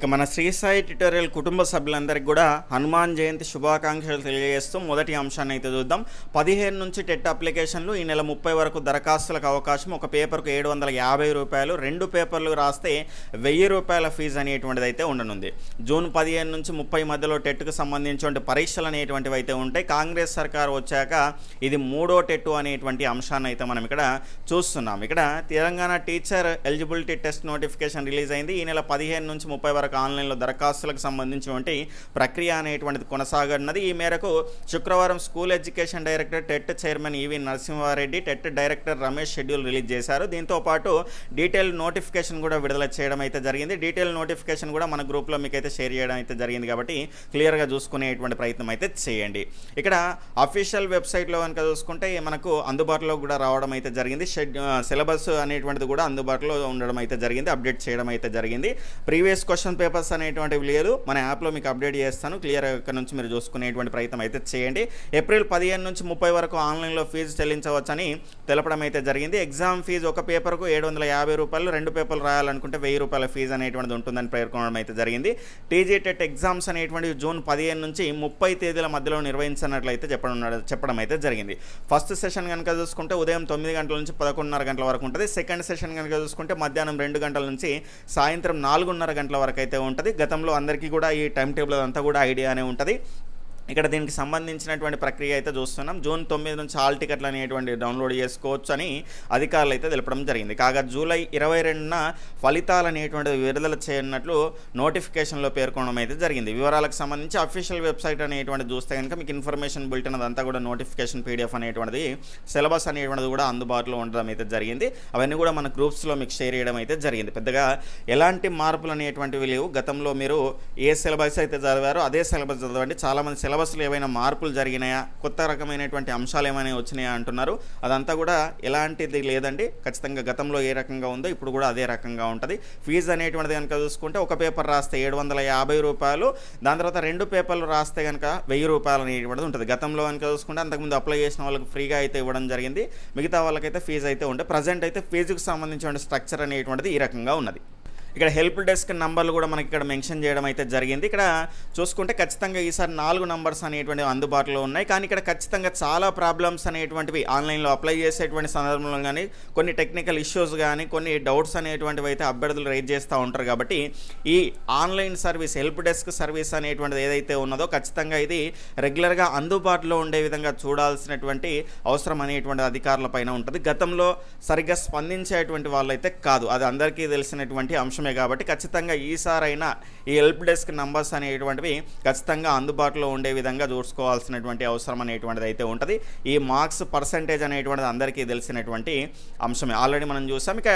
ఇక మన శ్రీ సాయి ట్యుటోరియల్ కుటుంబ సభ్యులందరికీ కూడా హనుమాన్ జయంతి శుభాకాంక్షలు తెలియజేస్తూ మొదటి అంశాన్ని అయితే చూద్దాం. పదిహేను నుంచి టెట్ అప్లికేషన్లు ఈ నెల ముప్పై వరకు దరఖాస్తులకు అవకాశం. ఒక పేపర్కు ఏడు వందల యాభై రూపాయలు. రెండు పేపర్లు రాస్తే వెయ్యి రూపాయల ఫీజు అనేటువంటిది అయితే ఉండనుంది. జూన్ పదిహేను నుంచి ముప్పై మధ్యలో టెట్కు సంబంధించిన పరీక్షలు అనేటువంటివి అయితే ఉంటాయి. కాంగ్రెస్ సర్కార్ వచ్చాక ఇది మూడో టెట్టు అనేటువంటి అంశాన్ని అయితే మనం ఇక్కడ చూస్తున్నాం. ఇక్కడ Telangana teacher eligibility test notification release అయింది. ఈ నెల పదిహేను నుంచి ముప్పై వరకు ఆన్లైన్లో దరఖాస్తులకు సంబంధించినటువంటి ప్రక్రియ అనేటువంటిది కొనసాగనున్నది. ఈ మేరకు శుక్రవారం school education director TET chairman E V Narasimha Reddy TET director Ramesh schedule release చేశారు. దీంతో పాటు డీటెయిల్ నోటిఫికేషన్ కూడా విడుదల చేయడం అయితే జరిగింది. డీటెయిల్ నోటిఫికేషన్ కూడా మన గ్రూప్లో మీకు అయితే షేర్ చేయడం అయితే జరిగింది కాబట్టి క్లియర్గా చూసుకునేటువంటి ప్రయత్నం అయితే చేయండి. ఇక్కడ అఫీషియల్ వెబ్సైట్లో కనుక చూసుకుంటే మనకు అందుబాటులో కూడా రావడం అయితే జరిగింది. షెడ్ సిలబస్ అనేటువంటిది కూడా అందుబాటులో ఉండడం అయితే జరిగింది. అప్డేట్ చేయడం అయితే జరిగింది. ప్రీవియస్ క్వశ్చన్ పేపర్స్ అనేటువంటివి లేదు మన యాప్లో మీకు అప్డేట్ చేస్తాను. క్లియర్ ఇక్కడ నుంచి మీరు చూసుకునేటువంటి ప్రయత్నం అయితే చేయండి. ఏప్రిల్ పదిహేను నుంచి ముప్పై వరకు ఆన్లైన్లో ఫీజు చెల్లించవచ్చని తెలపడం అయితే జరిగింది. ఎగ్జామ్ ఫీజు ఒక పేపర్కు ఏడు వందల యాభై రూపాయలు రెండు పేపర్లు రాయాలనుకుంటే వెయ్యి రూపాయల ఫీజు అనేటువంటిది ఉంటుందని పేర్కొనడం అయితే జరిగింది. టీజీ టెట్ ఎగ్జామ్స్ అనేటువంటివి జూన్ పదిహేను నుంచి ముప్పై తేదీల మధ్యలో నిర్వహించినట్లయితే చెప్పడం చెప్పడం అయితే జరిగింది. ఫస్ట్ సెషన్ కనుక చూసుకుంటే ఉదయం తొమ్మిది గంటల నుంచి పదకొండున్నర గంటల వరకు ఉంటుంది. సెకండ్ సెషన్ కనుక చూసుకుంటే మధ్యాహ్నం రెండు గంటల నుంచి సాయంత్రం నాలుగున్నర గంటల వరకు అయితే ఉంటుంది. గతంలో అందరికీ కూడా ఈ టైం టేబుల్ అంతా కూడా ఐడియా అనే ఉంటుంది. ఇక్కడ దీనికి సంబంధించినటువంటి ప్రక్రియ అయితే చూస్తున్నాం. జూన్ తొమ్మిది నుంచి హాల్ టికెట్లు అనేటువంటి డౌన్లోడ్ చేసుకోవచ్చు అని అధికారులు అయితే తెలపడం జరిగింది. కాగా జూలై ఇరవై రెండున ఫలితాలు అనేటువంటిది విడుదల చేయనున్నట్లు నోటిఫికేషన్లో పేర్కొనడం అయితే జరిగింది. వివరాలకు సంబంధించి అఫీషియల్ వెబ్సైట్ అనేటువంటి చూస్తే కనుక మీకు ఇన్ఫర్మేషన్ బులెటిన్ అదంతా కూడా నోటిఫికేషన్ పీడిఎఫ్ అనేటువంటిది సిలబస్ అనేటువంటిది కూడా అందుబాటులో ఉండడం అయితే జరిగింది. అవన్నీ కూడా మన గ్రూప్స్లో మీకు షేర్ చేయడం అయితే జరిగింది. పెద్దగా ఎలాంటి మార్పులు అనేటువంటివి లేవు. గతంలో మీరు ఏ సిలబస్ అయితే చదివారో అదే సిలబస్ చదవండి. చాలామంది సిలబస్లో ఏవైనా మార్పులు జరిగినాయా? కొత్త రకమైనటువంటి అంశాలు ఏమైనా వచ్చినాయా అంటున్నారు. అదంతా కూడా ఎలాంటిది లేదండి. ఖచ్చితంగా గతంలో ఏ రకంగా ఉందో ఇప్పుడు కూడా అదే రకంగా ఉంటుంది. ఫీజు అనేటువంటిది కనుక చూసుకుంటే ఒక పేపర్ రాస్తే ఏడు వందల యాభై రూపాయలు దాని తర్వాత రెండు పేపర్లు రాస్తే కనుక వెయ్యి రూపాయలు అనేటువంటిది ఉంటుంది. గతంలో కనుక చూసుకుంటే అంతకుముందు అప్లై చేసిన వాళ్ళకి ఫ్రీగా అయితే ఇవ్వడం జరిగింది. మిగతా వాళ్ళకైతే ఫీజు అయితే ఉండే. ప్రజెంట్ అయితే ఫీజుకు సంబంధించిన స్ట్రక్చర్ అనేటువంటిది ఈ రకంగా ఉన్నది. ఇక్కడ హెల్ప్ డెస్క్ నంబర్లు కూడా మనకి ఇక్కడ మెన్షన్ చేయడం అయితే జరిగింది. ఇక్కడ చూసుకుంటే ఖచ్చితంగా ఈసారి నాలుగు నంబర్స్ అనేటువంటివి అందుబాటులో ఉన్నాయి. కానీ ఇక్కడ ఖచ్చితంగా చాలా ప్రాబ్లమ్స్ అనేటువంటివి ఆన్లైన్లో అప్లై చేసేటువంటి సందర్భంలో కానీ కొన్ని టెక్నికల్ ఇష్యూస్ కానీ కొన్ని డౌట్స్ అనేటువంటివి అయితే అభ్యర్థులు రైజ్ చేస్తూ ఉంటారు. కాబట్టి ఈ online service help desk service అనేటువంటిది ఏదైతే ఉన్నదో ఖచ్చితంగా ఇది రెగ్యులర్గా అందుబాటులో ఉండే విధంగా చూడాల్సినటువంటి అవసరం అనేటువంటి అధికారుల పైన ఉంటుంది. గతంలో సరిగ్గా స్పందించేటువంటి వాళ్ళైతే కాదు. అది అందరికీ తెలిసినటువంటి అంశం. అంశమే కాబట్టి ఖచ్చితంగా ఈసారైనా ఈ హెల్ప్ డెస్క్ నంబర్స్ అనేటువంటివి ఖచ్చితంగా అందుబాటులో ఉండే విధంగా చూసుకోవాల్సినటువంటి అవసరం అనేటువంటిది అయితే ఉంటుంది. ఈ మార్క్స్ పర్సంటేజ్ అనేటువంటిది అందరికీ తెలిసినటువంటి అంశమే. ఆల్రెడీ మనం చూసాం. ఇక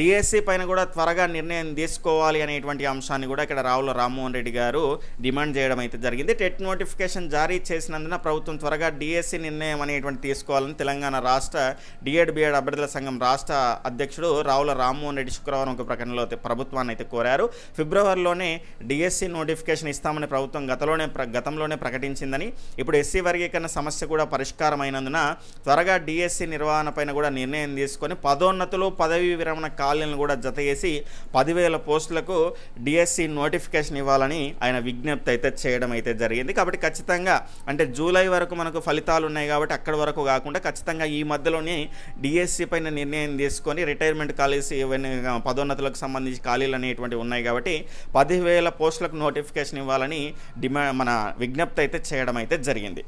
డిఎస్సి పైన కూడా త్వరగా నిర్ణయం తీసుకోవాలి అనేటువంటి అంశాన్ని కూడా ఇక్కడ రావుల రామ్మోహన్ రెడ్డి గారు డిమాండ్ చేయడం అయితే జరిగింది. టెట్ నోటిఫికేషన్ జారీ చేసినందున ప్రభుత్వం త్వరగా డిఎస్సి నిర్ణయం అనేటువంటి తీసుకోవాలని తెలంగాణ రాష్ట్ర డిఎడ్ బిఎడ్ అభ్యర్థుల సంఘం రాష్ట్ర అధ్యక్షుడు రావుల రామ్మోహన్ రెడ్డి శుక్రవారం ఒక ప్రకటనలో ప్రభుత్వం ప్రభుత్వాన్ని అయితే కోరారు. ఫిబ్రవరిలోనే డిఎస్సి నోటిఫికేషన్ ఇస్తామని ప్రభుత్వం గతంలోనే ప్ర- గతంలోనే ప్రకటించిందని ఇప్పుడు ఎస్సీ వర్గీకరణ సమస్య కూడా పరిష్కారమైనందున త్వరగా డిఎస్సి నిర్వహణ పైన కూడా నిర్ణయం తీసుకొని పదోన్నతులు పదవీ విరమణ ఖాళీలను కూడా జత చేసి పదివేల పోస్టులకు డిఎస్సి నోటిఫికేషన్ ఇవ్వాలని ఆయన విజ్ఞప్తి అయితే చేయడం అయితే జరిగింది. కాబట్టి ఖచ్చితంగా అంటే జూలై వరకు మనకు ఫలితాలు ఉన్నాయి కాబట్టి అక్కడి వరకు కాకుండా ఖచ్చితంగా ఈ మధ్యలోనే డిఎస్సి పైన నిర్ణయం తీసుకొని రిటైర్మెంట్ కాలేజీ ఇవన్నీ పదోన్నతులకు సంబంధించి ఖాళీలు అనేటువంటివి ఉన్నాయి కాబట్టి పదివేల పోస్టులకు నోటిఫికేషన్ ఇవ్వాలని డిమాండ్ మన విజ్ఞప్తి అయితే చేయడం అయితే జరిగింది.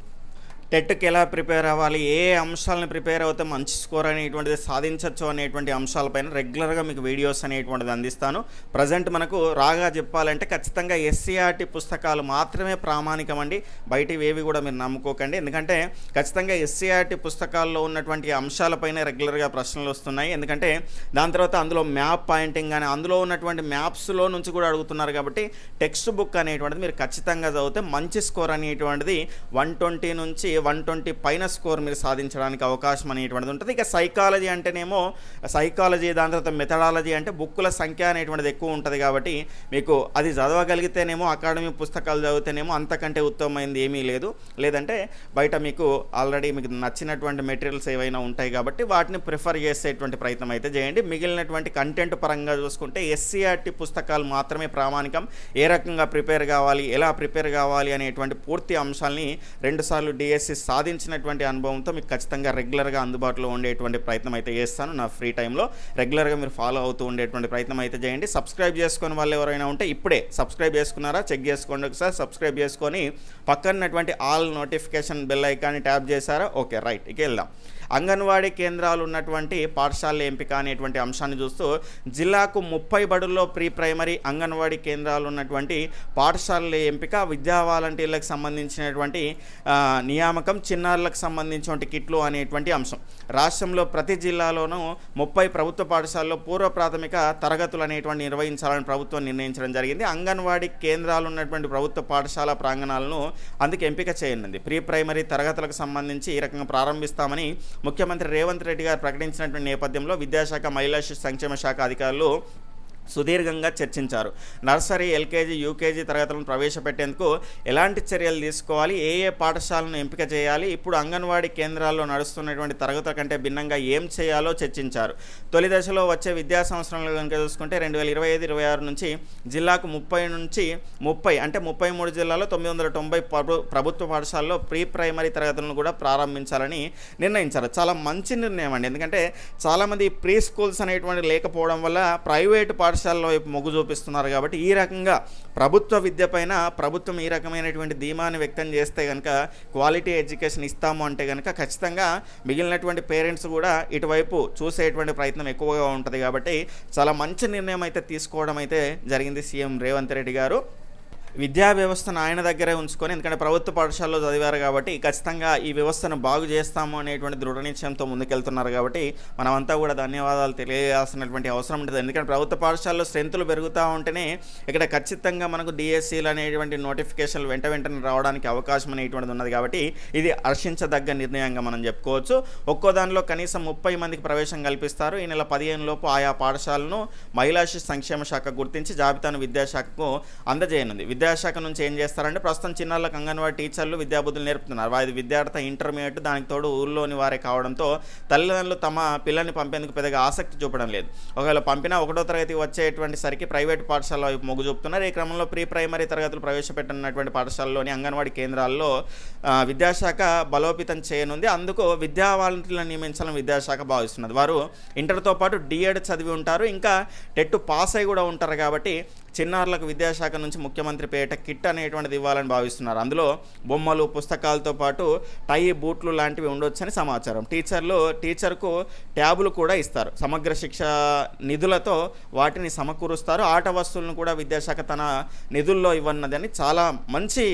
టెట్కి ఎలా ప్రిపేర్ అవ్వాలి? ఏ అంశాలను ప్రిపేర్ అవుతే మంచి స్కోర్ అనేటువంటిది సాధించవచ్చు అనేటువంటి అంశాలపైన రెగ్యులర్గా మీకు వీడియోస్ అనేటువంటిది అందిస్తాను. ప్రజెంట్ మనకు రాగా చెప్పాలంటే ఖచ్చితంగా ఎస్సీఆర్టీ పుస్తకాలు మాత్రమే ప్రామాణికం అండి బయటివి ఏవి కూడా మీరు నమ్ముకోకండి. ఎందుకంటే ఖచ్చితంగా ఎస్సీఆర్టీ పుస్తకాల్లో ఉన్నటువంటి అంశాలపైన రెగ్యులర్గా ప్రశ్నలు వస్తున్నాయి. ఎందుకంటే దాని తర్వాత అందులో మ్యాప్ పాయింటింగ్ కానీ అందులో ఉన్నటువంటి మ్యాప్స్లో నుంచి కూడా అడుగుతున్నారు కాబట్టి టెక్స్ట్ బుక్ అనేటువంటిది మీరు ఖచ్చితంగా చదివితే మంచి స్కోర్ అనేటువంటిది వన్ ట్వంటీ నుంచి వన్ ట్వంటీ పైన స్కోర్ మీరు సాధించడానికి అవకాశం అనేటువంటిది ఉంటుంది. ఇక సైకాలజీ అంటేనేమో సైకాలజీ దాని తర్వాత మెథడాలజీ అంటే బుక్కుల సంఖ్య అనేటువంటిది ఎక్కువ ఉంటుంది కాబట్టి మీకు అది చదవగలిగితేనేమో అకాడమీ పుస్తకాలు చదివితేనేమో అంతకంటే ఉత్తమమైంది ఏమీ లేదు. లేదంటే బయట మీకు ఆల్రెడీ మీకు నచ్చినటువంటి మెటీరియల్స్ ఏవైనా ఉంటాయి కాబట్టి వాటిని ప్రిఫర్ చేసేటువంటి ప్రయత్నం అయితే చేయండి. మిగిలినటువంటి కంటెంట్ పరంగా చూసుకుంటే ఎస్సీఆర్టీ పుస్తకాలు మాత్రమే ప్రామాణికం. ఏ రకంగా ప్రిపేర్ కావాలి ఎలా ప్రిపేర్ కావాలి అనేటువంటి పూర్తి అంశాలని రెండుసార్లు డిఎస్సి సాధించినటువంటి అనుభవంతో మీకు ఖచ్చితంగా రెగ్యులర్గా అందుబాటులో ఉండేటువంటి ప్రయత్నం అయితే చేస్తాను నా ఫ్రీ టైంలో. రెగ్యులర్గా మీరు ఫాలో అవుతూ ఉండేటువంటి ప్రయత్నం అయితే చేయండి. సబ్స్క్రైబ్ చేసుకుని వాళ్ళు ఎవరైనా ఉంటే ఇప్పుడే సబ్స్క్రైబ్ చేసుకున్నారా? చెక్ చేసుకోండి ఒకసారి. సబ్స్క్రైబ్ చేసుకొని పక్కనటువంటి ఆల్ నోటిఫికేషన్ బెల్ ఐకాన్ని ట్యాప్ చేశారా? Okay right. ఇక వెళ్దాం. అంగన్వాడీ కేంద్రాలు ఉన్నటువంటి పాఠశాలల ఎంపిక అనేటువంటి అంశాన్ని చూస్తూ జిల్లాకు ముప్పై బడుల్లో ప్రీ ప్రైమరీ అంగన్వాడీ కేంద్రాలు ఉన్నటువంటి పాఠశాలల ఎంపిక విద్యా వాలంటీర్లకు సంబంధించినటువంటి నియామకం చిన్నారులకు సంబంధించినటువంటి కిట్లు అనేటువంటి అంశం. రాష్ట్రంలో ప్రతి జిల్లాలోనూ ముప్పై ప్రభుత్వ పాఠశాలలో పూర్వ ప్రాథమిక తరగతులు అనేటువంటి నిర్వహించాలని ప్రభుత్వం నిర్ణయించడం జరిగింది. అంగన్వాడీ కేంద్రాలు ఉన్నటువంటి ప్రభుత్వ పాఠశాల ప్రాంగణాలను అందుకు ఎంపిక చేయనుంది. ప్రీ ప్రైమరీ తరగతులకు సంబంధించి ఈ రకంగా ప్రారంభిస్తామని ముఖ్యమంత్రి రేవంత్ రెడ్డి గారు ప్రకటించినటువంటి నేపథ్యంలో విద్యాశాఖ మహిళా సంక్షేమ శాఖ అధికారులు సుదీర్ఘంగా చర్చించారు. నర్సరీ ఎల్కేజీ యూకేజీ తరగతులను ప్రవేశపెట్టేందుకు ఎలాంటి చర్యలు తీసుకోవాలి? ఏ ఏ పాఠశాలను ఎంపిక చేయాలి? ఇప్పుడు అంగన్వాడీ కేంద్రాల్లో నడుస్తున్నటువంటి తరగతుల కంటే భిన్నంగా ఏం చేయాలో చర్చించారు. తొలి దశలో వచ్చే విద్యా సంవత్సరంలో కనుక చూసుకుంటే రెండు వేల ఇరవై ఐదు ఇరవై ఆరు నుంచి జిల్లాకు ముప్పై నుంచి ముప్పై అంటే ముప్పై మూడు జిల్లాలో తొమ్మిది వందల తొంభై ప్రభుత్వ పాఠశాలలో ప్రీ ప్రైమరీ తరగతులను కూడా ప్రారంభించాలని నిర్ణయించారు. చాలా మంచి నిర్ణయం అండి. ఎందుకంటే చాలామంది ప్రీ స్కూల్స్ అనేటువంటి లేకపోవడం వల్ల ప్రైవేటు పాఠశాలలో వైపు మొగ్గు చూపిస్తున్నారు కాబట్టి ఈ రకంగా ప్రభుత్వ విద్య పైన ప్రభుత్వం ఈ రకమైనటువంటి ధీమాని వ్యక్తం చేస్తే కనుక క్వాలిటీ ఎడ్యుకేషన్ ఇస్తాము అంటే కనుక ఖచ్చితంగా మిగిలినటువంటి పేరెంట్స్ కూడా ఇటువైపు చూసేటువంటి ప్రయత్నం ఎక్కువగా ఉంటుంది కాబట్టి చాలా మంచి నిర్ణయం అయితే తీసుకోవడం అయితే జరిగింది సీఎం రేవంత్ రెడ్డి గారు. విద్యా వ్యవస్థను ఆయన దగ్గరే ఉంచుకొని ఎందుకంటే ప్రభుత్వ పాఠశాలలో చదివారు కాబట్టి ఖచ్చితంగా ఈ వ్యవస్థను బాగు చేస్తాము అనేటువంటి దృఢ నిశ్చయంతో ముందుకెళ్తున్నారు కాబట్టి మనమంతా కూడా ధన్యవాదాలు తెలియజేయాల్సినటువంటి అవసరం ఉంటుంది. ఎందుకంటే ప్రభుత్వ పాఠశాలలో స్ట్రెంతులు పెరుగుతూ ఉంటేనే ఇక్కడ ఖచ్చితంగా మనకు డిఎస్సీలు అనేటువంటి నోటిఫికేషన్లు వెంట వెంటనే రావడానికి అవకాశం అనేటువంటిది ఉన్నది కాబట్టి ఇది హర్షించదగ్గ నిర్ణయంగా మనం చెప్పుకోవచ్చు. ఒక్కో దానిలో కనీసం ముప్పై మందికి ప్రవేశం కల్పిస్తారు. ఈ నెల పదిహేను లోపు ఆయా పాఠశాలను మహిళా శిశు సంక్షేమ శాఖ గుర్తించి జాబితాను విద్యాశాఖకు అందజేయనుంది. విద్యాశాఖ నుంచి ఏం చేస్తారంటే ప్రస్తుతం చిన్నారులకు అంగన్వాడీ టీచర్లు విద్యాబుద్ధులు నేర్పుతున్నారు. వారి విద్యార్థి ఇంటర్మీడియట్ దానికి తోడు ఊళ్ళోని వారే కావడంతో తల్లిదండ్రులు తమ పిల్లల్ని పంపేందుకు పెద్దగా ఆసక్తి చూపడం లేదు. ఒకవేళ పంపినా ఒకటో తరగతి వచ్చేటువంటి సరికి ప్రైవేట్ పాఠశాల వైపు మొగ్గు చూపుతున్నారు. ఈ క్రమంలో ప్రీ ప్రైమరీ తరగతులు ప్రవేశపెట్టనున్నటువంటి పాఠశాలలోని అంగన్వాడీ కేంద్రాల్లో విద్యాశాఖ బలోపేతం చేయనుంది. అందుకు విద్యా వాలంటీర్లను నియమించాలని విద్యాశాఖ భావిస్తున్నది. వారు ఇంటర్తో పాటు డిఎడ్ చదివి ఉంటారు. ఇంకా టెట్ పాస్ అయి కూడా ఉంటారు కాబట్టి చిన్నారులకు విద్యాశాఖ నుంచి ముఖ్యమంత్రి పేట కిట్ అనేటువంటిది ఇవ్వాలని భావిస్తున్నారు. అందులో బొమ్మలు పుస్తకాలతో పాటు టై బూట్లు లాంటివి ఉండొచ్చని సమాచారం. టీచర్లు టీచర్కు ట్యాబులు కూడా ఇస్తారు. సమగ్ర శిక్ష నిధులతో వాటిని సమకూరుస్తారు. ఆట వస్తువులను కూడా విద్యాశాఖ తన నిధుల్లో ఇవ్వన్నదని చాలా మంచి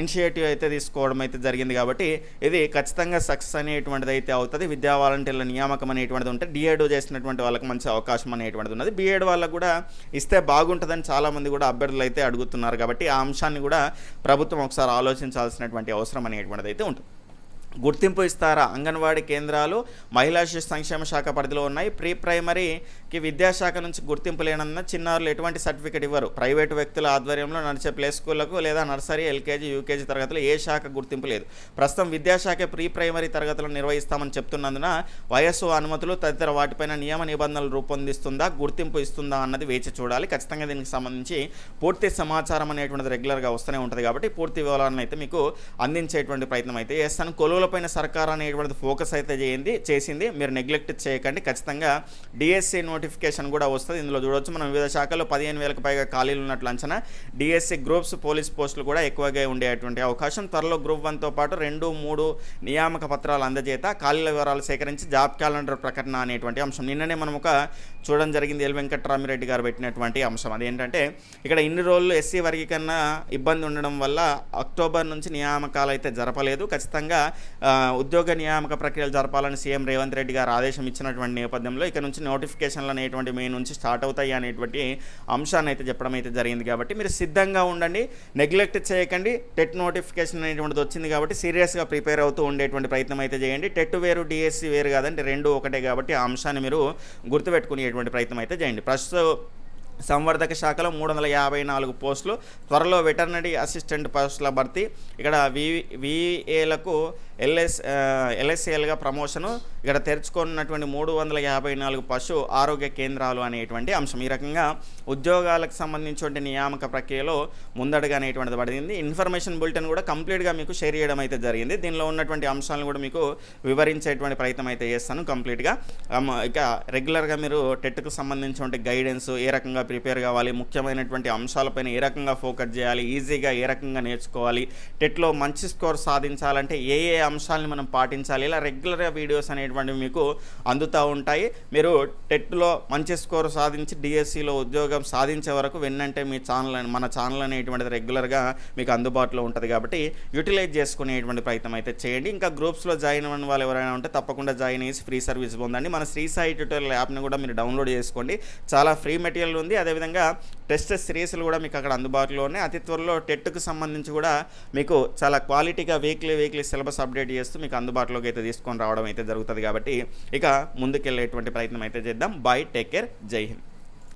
ఇనిషియేటివ్ అయితే తీసుకోవడం అయితే జరిగింది కాబట్టి ఇది ఖచ్చితంగా సక్సెస్ అనేటువంటిది అయితే అవుతుంది. విద్యా వాలంటీర్ల నియామకం అనేటువంటిది ఉంటే డిఎడ్ చేసినటువంటి వాళ్ళకి మంచి అవకాశం అనేటువంటిది ఉన్నది. బీఎడ్ వాళ్ళకు కూడా ఇస్తే బాగుంటుందని చాలామంది కూడా అభ్యర్థులు అయితే అడుగుతున్నారు కాబట్టి ఆ అంశాన్ని కూడా ప్రభుత్వం ఒకసారి ఆలోచించాల్సినటువంటి అవసరం అనేటువంటిది అయితే ఉంటుంది. గుర్తింపు ఇస్తారా? అంగన్వాడీ కేంద్రాలు మహిళా శిశు సంక్షేమ శాఖ పరిధిలో ఉన్నాయి. ప్రీ ప్రైమరీకి విద్యాశాఖ నుంచి గుర్తింపు లేనందున చిన్నారులు ఎటువంటి సర్టిఫికేట్ ఇవ్వరు. ప్రైవేటు వ్యక్తుల ఆధ్వర్యంలో నడిచే ప్లే స్కూళ్ళకు లేదా నర్సరీ ఎల్కేజీ యూకేజీ తరగతులు ఏ శాఖ గుర్తింపు లేదు. ప్రస్తుతం విద్యాశాఖ ప్రీ ప్రైమరీ తరగతులను నిర్వహిస్తామని చెప్తున్నందున వయస్సు అనుమతులు తదితర వాటిపైన నియమ నిబంధనలు రూపొందిస్తుందా గుర్తింపు ఇస్తుందా అన్నది వేచి చూడాలి. ఖచ్చితంగా దీనికి సంబంధించి పూర్తి సమాచారం అనేటువంటిది రెగ్యులర్గా వస్తూనే ఉంటుంది కాబట్టి పూర్తి వివరాలను అయితే మీకు అందించేటువంటి ప్రయత్నం అయితే చేస్తాను. పైన సర్కార్ అనేటువంటి ఫోకస్ అయితే చేయింది చేసింది. మీరు నెగ్లెక్ట్ చేయకండి. ఖచ్చితంగా డిఎస్సి నోటిఫికేషన్ కూడా వస్తుంది. ఇందులో చూడొచ్చు. మనం వివిధ శాఖల్లో పదిహేను వేలకు పైగా ఖాళీలు ఉన్నట్లు అంచనా. డిఎస్సి గ్రూప్స్ పోలీస్ పోస్టులు కూడా ఎక్కువగా ఉండేటువంటి అవకాశం. త్వరలో గ్రూప్ వన్తో పాటు రెండు మూడు నియామక పత్రాలు అందజేత. ఖాళీల వివరాలు సేకరించి జాబ్ క్యాలెండర్ ప్రకటన అనేటువంటి అంశం. నిన్ననే మనం ఒక చూడడం జరిగింది ఎల్ వెంకట్రామిరెడ్డి గారు పెట్టినటువంటి అంశం. అదేంటంటే ఇక్కడ ఇన్ని రోజులు ఎస్సీ వర్గీకరణ ఇబ్బంది ఉండడం వల్ల అక్టోబర్ నుంచి నియామకాలు అయితే జరపలేదు. ఖచ్చితంగా ఉద్యోగ నియామక ప్రక్రియలు జరపాలని సీఎం రేవంత్ రెడ్డి గారు ఆదేశం ఇచ్చినటువంటి నేపథ్యంలో ఇక్కడ నుంచి నోటిఫికేషన్లు అనేటువంటి మే నుంచి స్టార్ట్ అవుతాయి అనేటువంటి అంశాన్ని అయితే చెప్పడం అయితే జరిగింది కాబట్టి మీరు సిద్ధంగా ఉండండి. నెగ్లెక్ట్ చేయకండి. టెట్ నోటిఫికేషన్ అనేటువంటిది వచ్చింది కాబట్టి సీరియస్గా ప్రిపేర్ అవుతూ ఉండేటువంటి ప్రయత్నం అయితే చేయండి. టెట్ వేరు డిఎస్సి వేరు కాదండి రెండు ఒకటే కాబట్టి ఆ అంశాన్ని మీరు చేసేటువంటి ప్రయత్నం అయితే చేయండి. ప్రస్తుతం సంవర్ధక శాఖలో మూడు వందల యాభై నాలుగు పోస్టులు త్వరలో వెటర్నరీ అసిస్టెంట్ పోస్టుల భర్తీ. ఇక్కడ వి విఏలకు ఎల్ఎస్ ఎల్ఎస్ఏలుగా ప్రమోషను ఇక్కడ తెరుచుకున్నటువంటి మూడు వందల యాభై నాలుగు పశు ఆరోగ్య కేంద్రాలు అనేటువంటి అంశం. ఈ రకంగా ఉద్యోగాలకు సంబంధించిన నియామక ప్రక్రియలో ముందడుగా అనేటువంటిది పడింది. ఇన్ఫర్మేషన్ బులెటిన్ కూడా కంప్లీట్గా మీకు షేర్ చేయడం అయితే జరిగింది. దీనిలో ఉన్నటువంటి అంశాలను కూడా మీకు వివరించేటువంటి ప్రయత్నం అయితే చేస్తాను కంప్లీట్గా. ఇక రెగ్యులర్గా మీరు టెట్కు సంబంధించిన గైడెన్స్ ఏ రకంగా ప్రిపేర్ కావాలి ముఖ్యమైనటువంటి అంశాలపైన ఏ రకంగా ఫోకస్ చేయాలి ఈజీగా ఏ రకంగా నేర్చుకోవాలి టెట్లో మంచి స్కోర్ సాధించాలంటే ఏ ఏ అంశాలని మనం పాటించాలి. ఇలా రెగ్యులర్గా వీడియోస్ అనేటువంటివి మీకు అందుతూ ఉంటాయి. మీరు టెట్లో మంచి స్కోర్ సాధించి డిఎస్సిలో ఉద్యోగం సాధించే వరకు వెన్నంటే మీ ఛానల్ మన ఛానల్ అనేటువంటిది రెగ్యులర్గా మీకు అందుబాటులో ఉంటుంది కాబట్టి యూటిలైజ్ చేసుకునేటువంటి ప్రయత్నం అయితే చేయండి. ఇంకా గ్రూప్స్లో జాయిన్ అవ్వని వాళ్ళు ఎవరైనా ఉంటే తప్పకుండా జాయిన్ అయ్యి ఫ్రీ సర్వీస్ పొందండి. మన శ్రీ సాయి ట్యూటోరియల్ యాప్ని కూడా మీరు డౌన్లోడ్ చేసుకోండి. చాలా ఫ్రీ మెటీరియల్ ఉంది. అదేవిధంగా టెస్ట్ సిరీస్లు కూడా మీకు అక్కడ అందుబాటులోనే అతి త్వరలో టెట్కు సంబంధించి కూడా మీకు చాలా క్వాలిటీగా వీక్లీ వీక్లీ సిలబస్ అప్డేట్ చేస్తూ మీకు అందుబాటులోకి అయితే తీసుకొని రావడం అయితే జరుగుతుంది కాబట్టి ఇక ముందుకెళ్ళేటువంటి ప్రయత్నం అయితే చేద్దాం. బాయ్ టేక్ కేర్ జై హింద్.